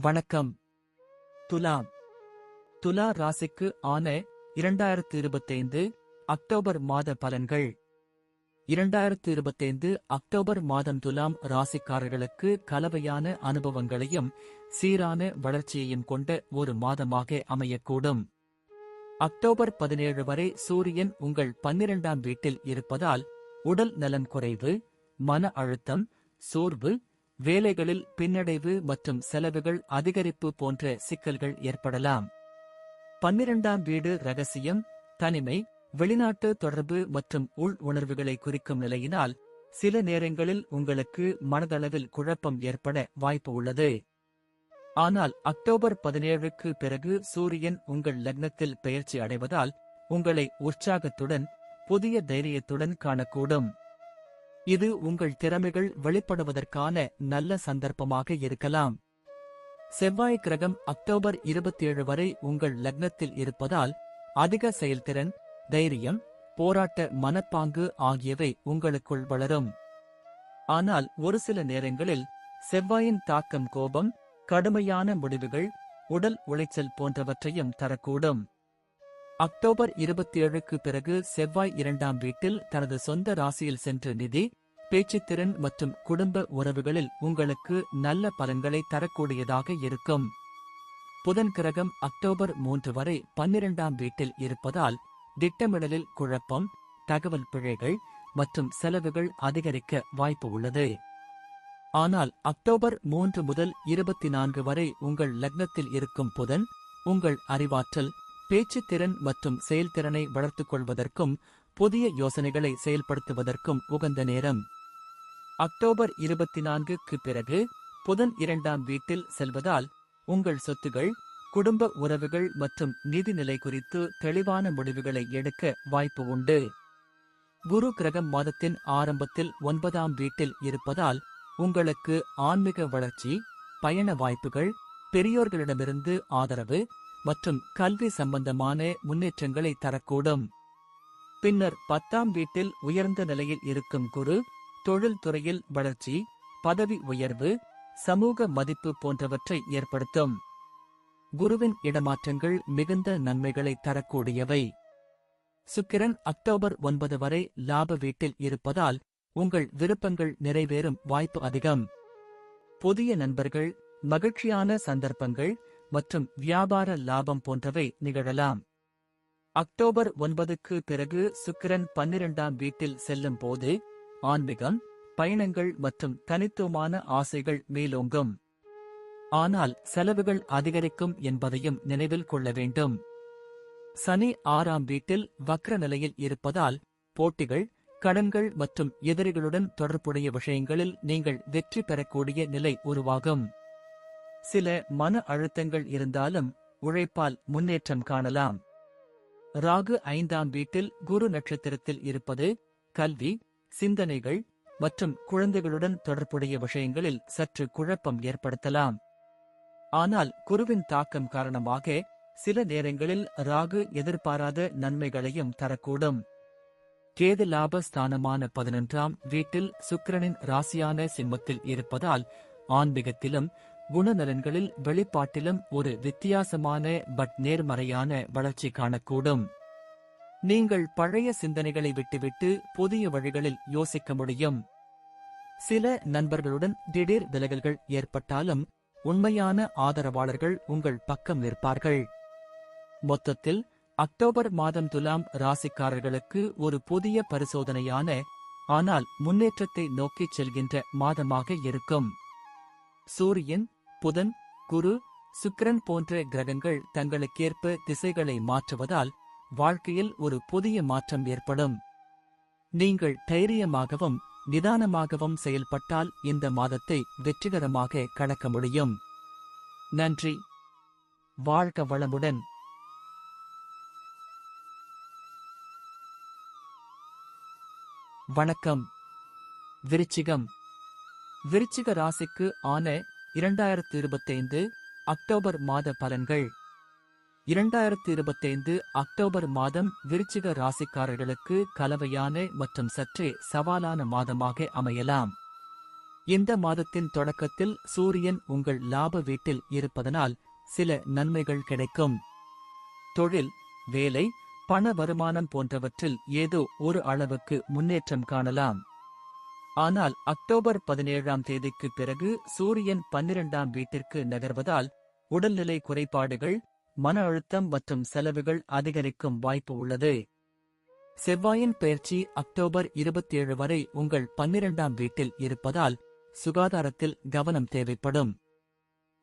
வணக்கம். துலாம். துலா ராசிக்கு ஆன இரண்டாயிரத்து இருபத்தைந்து அக்டோபர் மாத பலன்கள். இரண்டாயிரத்து இருபத்தைந்து அக்டோபர் மாதம் துலாம் ராசிக்காரர்களுக்கு கலவையான அனுபவங்களையும் சீரான வளர்ச்சியையும் கொண்ட ஒரு மாதமாக அமையக்கூடும். அக்டோபர் பதினேழு வரை சூரியன் உங்கள் பன்னிரண்டாம் வீட்டில் இருப்பதால் உடல் நலன் குறைவு மன அழுத்தம் சோர்வு வேலைகளில் பின்னடைவு மற்றும் செலவுகள் அதிகரிப்பு போன்ற சிக்கல்கள் ஏற்படலாம். பன்னிரண்டாம் வீடு ரகசியம் தனிமை வெளிநாட்டு தொடர்பு மற்றும் உள் உணர்வுகளை குறிக்கும் நிலையினால் சில நேரங்களில் உங்களுக்கு மனதளவில் குழப்பம் ஏற்பட வாய்ப்பு உள்ளது. ஆனால் அக்டோபர் பதினேழுக்கு பிறகு சூரியன் உங்கள் லக்னத்தில் பெயர்ச்சி அடைவதால் உங்களை உற்சாகத்துடன் புதிய தைரியத்துடன் காணக்கூடும். இது உங்கள் திறமைகள் வெளிப்படுவதற்கான நல்ல சந்தர்ப்பமாக இருக்கலாம். செவ்வாய் கிரகம் அக்டோபர் இருபத்தேழு வரை உங்கள் லக்னத்தில் இருப்பதால் அதிக செயல்திறன் தைரியம் போராட்ட மனப்பாங்கு ஆகியவை உங்களுக்குள் வளரும். ஆனால் ஒரு சில நேரங்களில் செவ்வாயின் தாக்கம் கோபம் கடுமையான முடிவுகள் உடல் உளைச்சல் போன்றவற்றையும் தரக்கூடும். அக்டோபர் இருபத்தி ஏழுக்கு பிறகு செவ்வாய் இரண்டாம் வீட்டில் தனது சொந்த ராசியில் சென்று நிதி பேச்சுத்திறன் மற்றும் குடும்ப உறவுகளில் உங்களுக்கு நல்ல பலன்களை தரக்கூடியதாக இருக்கும். புதன் கிரகம் அக்டோபர் மூன்று வரை பன்னிரண்டாம் வீட்டில் இருப்பதால் திட்டமிடலில் குழப்பம் தகவல் பிழைகள் மற்றும் செலவுகள் அதிகரிக்க வாய்ப்பு உள்ளது. ஆனால் அக்டோபர் மூன்று முதல் இருபத்தி நான்கு வரை உங்கள் லக்னத்தில் இருக்கும் புதன் உங்கள் அறிவாற்றல் பேச்சுத்திறன் மற்றும் செயல்திறனை வளர்த்துக் கொள்வதற்கும் புதிய யோசனைகளை செயல்படுத்துவதற்கும் உகந்த நேரம். அக்டோபர் இருபத்தி நான்குக்கு பிறகு புதன் இரண்டாம் வீட்டில் செல்வதால் உங்கள் சொத்துகள் குடும்ப உறவுகள் மற்றும் நிதிநிலை குறித்து தெளிவான முடிவுகளை எடுக்க வாய்ப்பு உண்டு. குரு கிரகம் மாதத்தின் ஆரம்பத்தில் ஒன்பதாம் வீட்டில் இருப்பதால் உங்களுக்கு ஆன்மீக வளர்ச்சி பயண வாய்ப்புகள் பெரியோர்களிடமிருந்து ஆதரவு மற்றும் கல்வி சம்பந்தமான முன்னேற்றங்களை தரக்கூடும். பின்னர் பத்தாம் வீட்டில் உயர்ந்த நிலையில் இருக்கும் குரு தொழில்துறையில் வளர்ச்சி பதவி உயர்வு சமூக மதிப்பு போன்றவற்றை ஏற்படுத்தும். குருவின் இடமாற்றங்கள் மிகுந்த நன்மைகளை தரக்கூடியவை. சுக்கிரன் அக்டோபர் ஒன்பது வரை லாப வீட்டில் இருப்பதால் உங்கள் விருப்பங்கள் நிறைவேறும் வாய்ப்பு அதிகம். புதிய நண்பர்கள் மகிழ்ச்சியான சந்தர்ப்பங்கள் மற்றும் வியாபார லாபம் போன்றவை நிகழலாம். அக்டோபர் ஒன்பதுக்கு பிறகு சுக்கிரன் பன்னிரண்டாம் வீட்டில் செல்லும் போது ஆன்மீகம் பயணங்கள் மற்றும் தனித்துவமான ஆசைகள் மேலோங்கும். ஆனால் செலவுகள் அதிகரிக்கும் என்பதையும் நினைவில் கொள்ள வேண்டும். சனி ஆறாம் வீட்டில் வக்ர நிலையில் இருப்பதால் போட்டிகள் கடன்கள் மற்றும் எதிரிகளுடன் தொடர்புடைய விஷயங்களில் நீங்கள் வெற்றி பெறக்கூடிய நிலை உருவாகும். சில மன அழுத்தங்கள் இருந்தாலும் உழைப்பால் முன்னேற்றம் காணலாம். ராகு ஐந்தாம் வீட்டில் குரு நட்சத்திரத்தில் இருப்பது கல்வி சிந்தனைகள் மற்றும் குழந்தைகளுடன் தொடர்புடைய விஷயங்களில் சற்று குழப்பம் ஏற்படுத்தலாம். ஆனால் குருவின் தாக்கம் காரணமாக சில நேரங்களில் ராகு எதிர்பாராத நன்மைகளையும் தரக்கூடும். கேது லாப ஸ்தானமான பதினொன்றாம் வீட்டில் சுக்கிரனின் ராசியான சிம்மத்தில் இருப்பதால் ஆன்மீகத்திலும் குணநலன்களில் வெளிப்பாட்டிலும் ஒரு வித்தியாசமான பட் நேர்மறையான வளர்ச்சி காணக்கூடும். நீங்கள் பழைய சிந்தனைகளை விட்டுவிட்டு புதிய வழிகளில் யோசிக்க முடியும். சில நண்பர்களுடன் திடீர் விலகல்கள் ஏற்பட்டாலும் உண்மையான ஆதரவாளர்கள் உங்கள் பக்கம் நிற்பார்கள். மொத்தத்தில் அக்டோபர் மாதம் துலாம் ராசிக்காரர்களுக்கு ஒரு புதிய பரிசோதனையான ஆனால் முன்னேற்றத்தை நோக்கிச் செல்கின்ற மாதமாக இருக்கும். சூரியன் புதன் குரு சுக்கிரன் போன்ற கிரகங்கள் தங்களுக்கேற்ப திசைகளை மாற்றுவதால் வாழ்க்கையில் ஒரு புதிய மாற்றம் ஏற்படும். நீங்கள் தைரியமாகவும் நிதானமாகவும் செயல்பட்டால் இந்த மாதத்தை வெற்றிகரமாக கடக்க முடியும். நன்றி. வாழ்க வளமுடன். வணக்கம். விருச்சிகம். விருச்சிக ராசிக்கு ஆன இரண்டாயிரத்து இருபத்தைந்து அக்டோபர் மாத பலன்கள். இரண்டாயிரத்து இருபத்தைந்து அக்டோபர் மாதம் விருச்சிக ராசிக்காரர்களுக்கு கலவையான மற்றும் சற்றே சவாலான மாதமாக அமையலாம். இந்த மாதத்தின் தொடக்கத்தில் சூரியன் உங்கள் லாப வீட்டில் இருப்பதனால் சில நன்மைகள் கிடைக்கும். தொழில் வேலை பண வருமானம் போன்றவற்றில் ஏதோ ஒரு அளவுக்கு முன்னேற்றம் காணலாம். ஆனால் அக்டோபர் பதினேழாம் தேதிக்கு பிறகு சூரியன் பன்னிரண்டாம் வீட்டிற்கு நகர்வதால் உடல்நிலை குறைபாடுகள் மன அழுத்தம் மற்றும் செலவுகள் அதிகரிக்கும் வாய்ப்பு உள்ளது. செவ்வாயின் பயிற்சி அக்டோபர் இருபத்தேழு வரை உங்கள் பன்னிரண்டாம் வீட்டில் இருப்பதால் சுகாதாரத்தில் கவனம் தேவைப்படும்.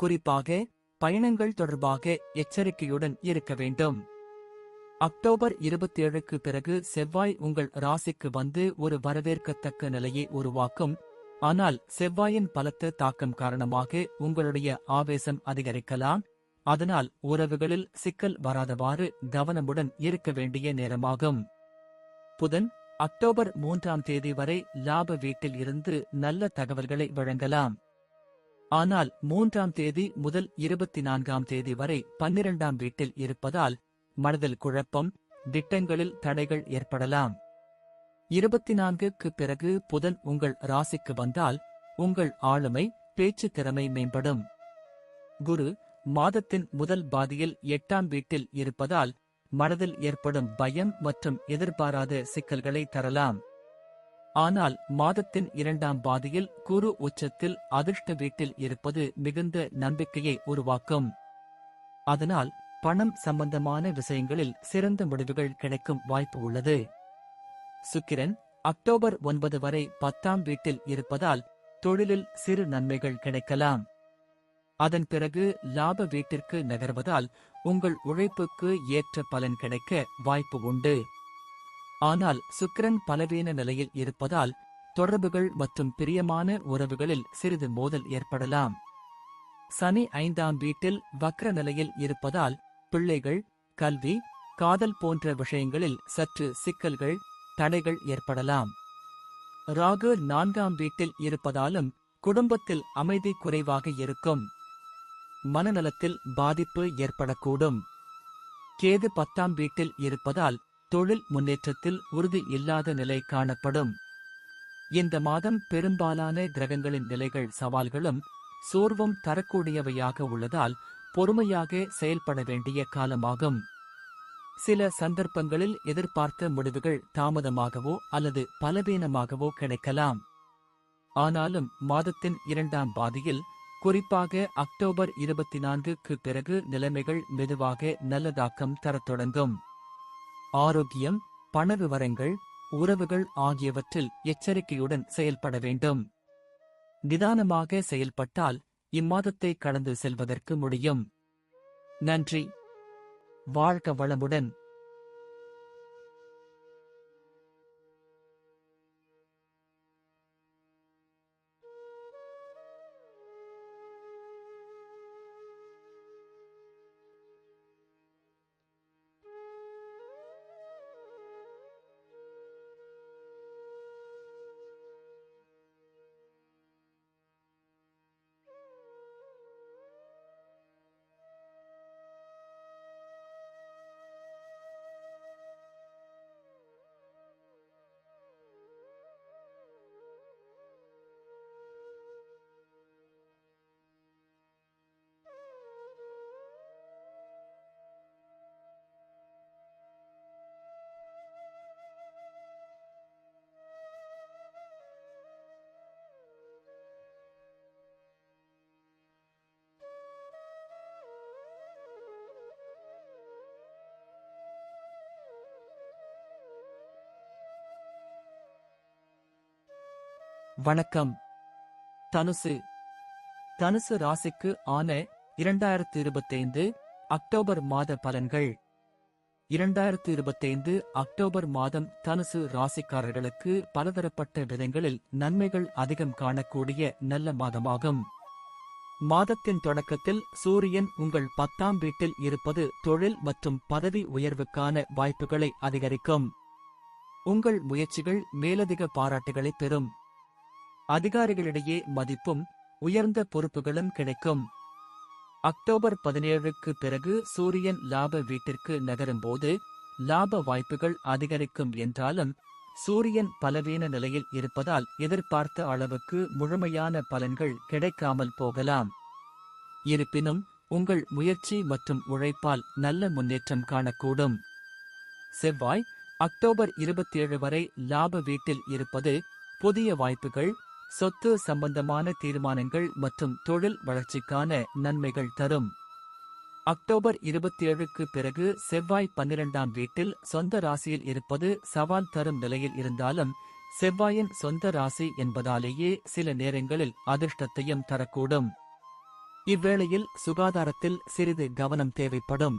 குறிப்பாக பயணங்கள் தொடர்பாக எச்சரிக்கையுடன் இருக்க வேண்டும். அக்டோபர் இருபத்தேழுக்கு பிறகு செவ்வாய் உங்கள் ராசிக்கு வந்து ஒரு வரவேற்கத்தக்க நிலையை உருவாக்கும். ஆனால் செவ்வாயின் பலத்த தாக்கம் காரணமாக உங்களுடைய ஆவேசம் அதிகரிக்கலாம். அதனால் உறவுகளில் சிக்கல் வராதவாறு கவனமுடன் இருக்க வேண்டிய நேரமாகும். புதன் அக்டோபர் மூன்றாம் தேதி வரை லாப வீட்டில் இருந்து நல்ல தகவல்களை வழங்கலாம். ஆனால் மூன்றாம் தேதி முதல் இருபத்தி நான்காம் தேதி வரை பன்னிரண்டாம் வீட்டில் இருப்பதால் மனதில் குழப்பம் திட்டங்களில் தடைகள் ஏற்படலாம். இருபத்தி நான்குக்கு பிறகு புதன் உங்கள் ராசிக்கு வந்தால் உங்கள் ஆளுமை பேச்சு திறமை மேம்படும். குரு மாதத்தின் முதல் பாதியில் எட்டாம் வீட்டில் இருப்பதால் மனதில் ஏற்படும் பயம் மற்றும் எதிர்பாராத சிக்கல்களை தரலாம். ஆனால் மாதத்தின் இரண்டாம் பாதியில் குரு உச்சத்தில் அதிர்ஷ்ட வீட்டில் இருப்பது மிகுந்த நம்பிக்கையை உருவாக்கும். அதனால் பணம் சம்பந்தமான விஷயங்களில் சிறந்த முடிவுகள் கிடைக்கும் வாய்ப்பு உள்ளது. சுக்கிரன் அக்டோபர் ஒன்பது வரை பத்தாம் வீட்டில் இருப்பதால் தொழிலில் சிறு நன்மைகள் கிடைக்கலாம். அதன் பிறகு லாப வீட்டிற்கு நகர்வதால் உங்கள் உழைப்புக்கு ஏற்ற பலன் கிடைக்க வாய்ப்பு உண்டு. ஆனால் சுக்கிரன் பலவீன நிலையில் இருப்பதால் தொடர்புகள் மற்றும் பிரியமான உறவுகளில் சிறிது மோதல் ஏற்படலாம். சனி ஐந்தாம் வீட்டில் வக்ர நிலையில் இருப்பதால் பிள்ளைகள் கல்வி காதல் போன்ற விஷயங்களில் சற்று சிக்கல்கள் தடைகள் ஏற்படலாம். ராகு நான்காம் வீட்டில் இருப்பதாலும் குடும்பத்தில் அமைதி குறைவாக இருக்கும். மனநலத்தில் பாதிப்பு ஏற்படக்கூடும். கேது பத்தாம் வீட்டில் இருப்பதால் தொழில் முன்னேற்றத்தில் உறுதி இல்லாத நிலை காணப்படும். இந்த மாதம் பெரும்பாலான கிரகங்களின் நிலைகள் சவால்களும் சோர்வும் தரக்கூடியவையாக உள்ளதால் பொறுமையாக செயல்பட வேண்டிய காலமாகும். சில சந்தர்ப்பங்களில் எதிர்பார்த்த முடிவுகள் தாமதமாகவோ அல்லது பலவீனமாகவோ கிடைக்கலாம். ஆனாலும் மாதத்தின் இரண்டாம் பாதியில் குறிப்பாக அக்டோபர் இருபத்தி நான்குக்கு பிறகு நிலைமைகள் மெதுவாக நல்லதாக்கம் தரத் தொடங்கும். ஆரோக்கியம் பண விவரங்கள் உறவுகள் ஆகியவற்றில் எச்சரிக்கையுடன் செயல்பட வேண்டும். நிதானமாக செயல்பட்டால் இம்மாதத்தை கடந்து செல்வதற்கு முடியும். நன்றி. வாழ்க வளமுடன். வணக்கம். தனுசு. தனுசு ராசிக்கு ஆன இரண்டாயிரத்து இருபத்தைந்து அக்டோபர் மாத பலன்கள். இரண்டாயிரத்து இருபத்தைந்து அக்டோபர் மாதம் தனுசு ராசிக்காரர்களுக்கு பலதரப்பட்ட விதங்களில் நன்மைகள் அதிகம் காணக்கூடிய நல்ல மாதமாகும். மாதத்தின் தொடக்கத்தில் சூரியன் உங்கள் பத்தாம் வீட்டில் இருப்பது தொழில் மற்றும் பதவி உயர்வுக்கான வாய்ப்புகளை அதிகரிக்கும். உங்கள் முயற்சிகள் மேலதிக பாராட்டுகளை பெறும். அதிகாரிகளிடையே மதிப்பும் உயர்ந்த பொறுப்புகளும் கிடைக்கும். அக்டோபர் பதினேழுக்கு பிறகு சூரியன் லாப வீட்டிற்கு நகரும்போது லாப வாய்ப்புகள் அதிகரிக்கும் என்றாலும் சூரியன் பலவீன நிலையில் இருப்பதால் எதிர்பார்த்த அளவுக்கு முழுமையான பலன்கள் கிடைக்காமல் போகலாம். இருப்பினும் உங்கள் முயற்சி மற்றும் உழைப்பால் நல்ல முன்னேற்றம் காணக்கூடும். செவ்வாய் அக்டோபர் 27 வரை லாப வீட்டில் இருப்பது புதிய வாய்ப்புகள் சொத்து சம்பந்தமான தீர்மானங்கள் மற்றும் தொழில் வளர்ச்சிக்கான நன்மைகள் தரும். அக்டோபர் 27க்கு பிறகு செவ்வாய் பன்னிரெண்டாம் வீட்டில் சொந்த ராசியில் இருப்பது சவால் தரும் நிலையில் இருந்தாலும் செவ்வாயின் சொந்த ராசி என்பதாலேயே சில நேரங்களில் அதிர்ஷ்டத்தையும் தரக்கூடும். இவ்வேளையில் சுகாதாரத்தில் சிறிது கவனம் தேவைப்படும்.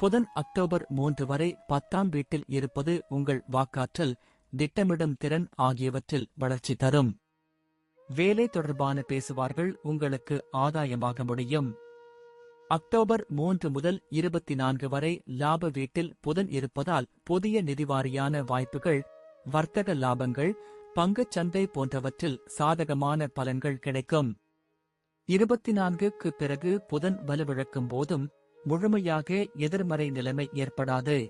புதன் அக்டோபர் மூன்று வரை பத்தாம் வீட்டில் இருப்பது உங்கள் வாக்காற்றல் திட்டமிடும் திறன் ஆகியவற்றில் வளர்ச்சி தரும். வேலை தொடர்பான பேசுவார்கள் உங்களுக்கு ஆதாயமாக முடியும். அக்டோபர் மூன்று முதல் இருபத்தி நான்கு வரை லாப வீட்டில் புதன் இருப்பதால் புதிய நிதிவாரியான வாய்ப்புகள் வர்த்தக லாபங்கள் பங்குச் சந்தை போன்றவற்றில் சாதகமான பலன்கள் கிடைக்கும். இருபத்தி நான்குக்கு பிறகு புதன் வலுவிழக்கும் போதும் முழுமையாக எதிர்மறை நிலைமை ஏற்படாது.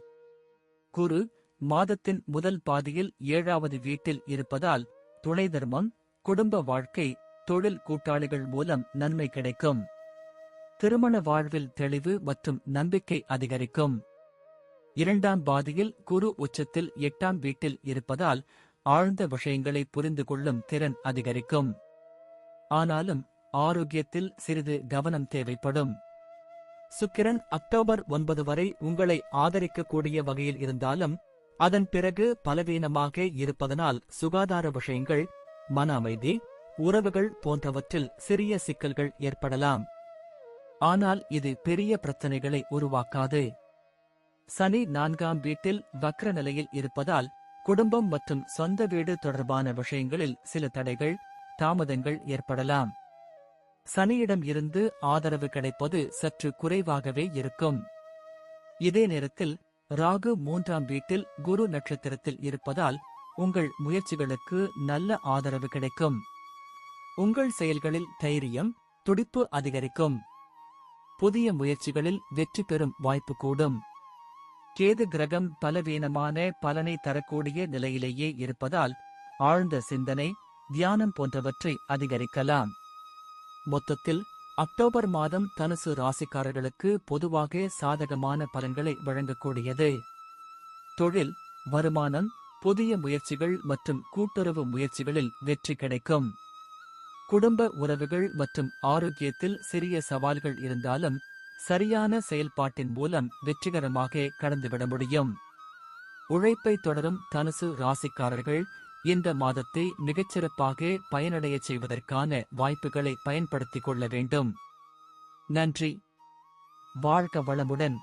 குரு மாதத்தின் முதல் பாதியில் ஏழாவது வீட்டில் இருப்பதால் துணை தர்மம் குடும்ப வாழ்க்கை தொழில் கூட்டாளிகள் மூலம் நன்மை கிடைக்கும். திருமண வாழ்வில் தெளிவு மற்றும் நம்பிக்கை அதிகரிக்கும். இரண்டாம் பாதியில் குரு உச்சத்தில் எட்டாம் வீட்டில் இருப்பதால் ஆழ்ந்த விஷயங்களை புரிந்து கொள்ளும் திறன் அதிகரிக்கும். ஆனாலும் ஆரோக்கியத்தில் சிறிது கவனம் தேவைப்படும். சுக்கிரன் அக்டோபர் ஒன்பது வரை உங்களை ஆதரிக்கக்கூடிய வகையில் இருந்தாலும் அதன் பிறகு பலவீனமாக இருப்பதனால் சுகாதார விஷயங்கள் மன அமைதி உறவுகள் போன்றவற்றில் சிறிய சிக்கல்கள் ஏற்படலாம். ஆனால் இது பெரிய பிரச்சனைகளை உருவாக்காது. சனி நான்காம் வீட்டில் வக்ர நிலையில் இருப்பதால் குடும்பம் மற்றும் சொந்த வீடு தொடர்பான விஷயங்களில் சில தடைகள் தாமதங்கள் ஏற்படலாம். சனியிடம் இருந்து ஆதரவு கிடைப்பது சற்று குறைவாகவே இருக்கும். இதே நேரத்தில் ராகு மூன்றாம் வீட்டில் குரு நட்சத்திரத்தில் இருப்பதால் உங்கள் முயற்சிகளுக்கு நல்ல ஆதரவு கிடைக்கும். உங்கள் செயல்களில் தைரியம் துடிப்பு அதிகரிக்கும். புதிய முயற்சிகளில் வெற்றி பெறும் வாய்ப்பு கூடும். கேது கிரகம் பலவீனமான பலனை தரக்கூடிய நிலையிலேயே இருப்பதால் ஆழ்ந்த சிந்தனை தியானம் போன்றவற்றை அதிகரிக்கலாம். மொத்தத்தில் அக்டோபர் மாதம் தனுசு ராசிக்காரர்களுக்கு பொதுவாக சாதகமான பலன்களை வழங்கக்கூடியது. தொழில் வருமானம் புதிய முயற்சிகள் மற்றும் கூட்டுறவு முயற்சிகளில் வெற்றி கிடைக்கும். குடும்ப உறவுகள் மற்றும் ஆரோக்கியத்தில் சிறிய சவால்கள் இருந்தாலும் சரியான செயல்பாட்டின் மூலம் வெற்றிகரமாக கடந்துவிட முடியும். உழைப்பை தொடரும் தனுசு ராசிக்காரர்கள் இந்த மாதத்தை மிகச்சிறப்பாக பயனடையச் செய்வதற்கான வாய்ப்புகளை பயன்படுத்திக் கொள்ள வேண்டும். நன்றி. வாழ்க வளமுடன்.